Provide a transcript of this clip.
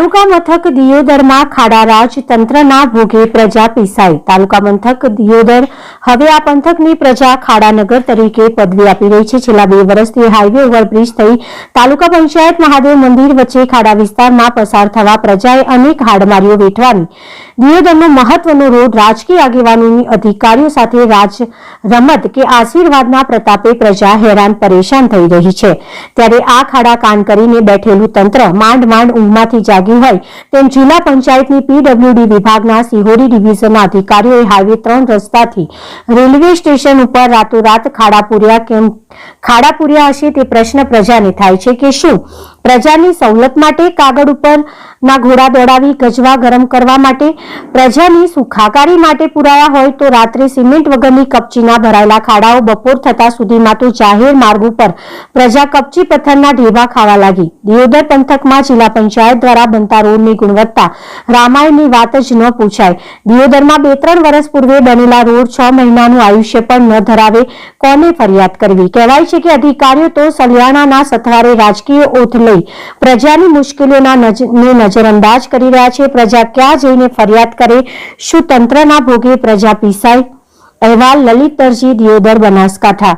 મથક દિયોદરમાં ખાડારાજ તંત્રના ભોગે પ્રજા પીસાઈ. તાલુકા મથક દિયોદર હવે આ પંથકની પ્રજા ખાડાનગર તરીકે પદવી આપી રહી છે. છેલ્લા બે વર્ષથી હાઈવે ઓવરબ્રિજ થઈ તાલુકા પંચાયત મહાદેવ મંદિર વચ્ચે ખાડા વિસ્તારમાં પસાર થવા પ્રજાએ અનેક હાડમારીઓ વેઠવાની. દિયોદરનો મહત્વનો રોડ રાજકીય આગેવાનોની અધિકારીઓ સાથે રાજ રમત કે આશીર્વાદના પ્રતાપે પ્રજા હેરાન પરેશાન થઈ રહી છે. ત્યારે આ ખાડા કાન કરીને બેઠેલું તંત્ર માંડ માંડ ઊંઘમાંથી જાગ્યું હોય તેમ જિલ્લા પંચાયતની પીડબ્લ્યુડી વિભાગના સિહોરી ડિવિઝનના અધિકારીઓએ હાઈવે ત્રણ રસ્તાથી રેલવે સ્ટેશન ઉપર રાતોરાત ખાડા પૂર્યા કેમ? ખાડા પૂર્યા હશે તે પ્રશ્ન પ્રજાને થાય છે કે શું? પ્રજાની સવલત માટે કાગળ ઉપર ઘોડા દોડાવી ગજવા ગરમ કરવા માટે પ્રજાની સુખાકારી માટે પુરાયા હોય તો રાત્રે સિમેન્ટ વગરની કપચીના ભરાયેલા ખાડાઓ બપોર થતા સુધીમાં તો જાહેર માર્ગ ઉપર પ્રજા કપચી પથ્થરના ઢેબા ખાવા લાગી. દિયોદર પંથકમાં જિલ્લા પંચાયત દ્વારા બનતા રોડની ગુણવત્તા રામાયણની વાત જ ન પૂછાય. દિયોદરમાં બે ત્રણ વર્ષ પૂર્વે બનેલા રોડ છ મહિનાનું આયુષ્ય પણ ન ધરાવે કોને ફરિયાદ કરવી? કહેવાય છે કે અધિકારીઓ તો સલિયાણાના સથવારે રાજકીય ઓથ લઈ પ્રજાની મુશ્કેલીઓના નજરઅંદાજ કરી રહ્યા છે. પ્રજા ક્યાં જઈને ફરિયાદ કરે? શું તંત્રના ભોગે પ્રજા પીસાય? અહેવાલ લલિત દરજી દિયોદર બનાસકાંઠા.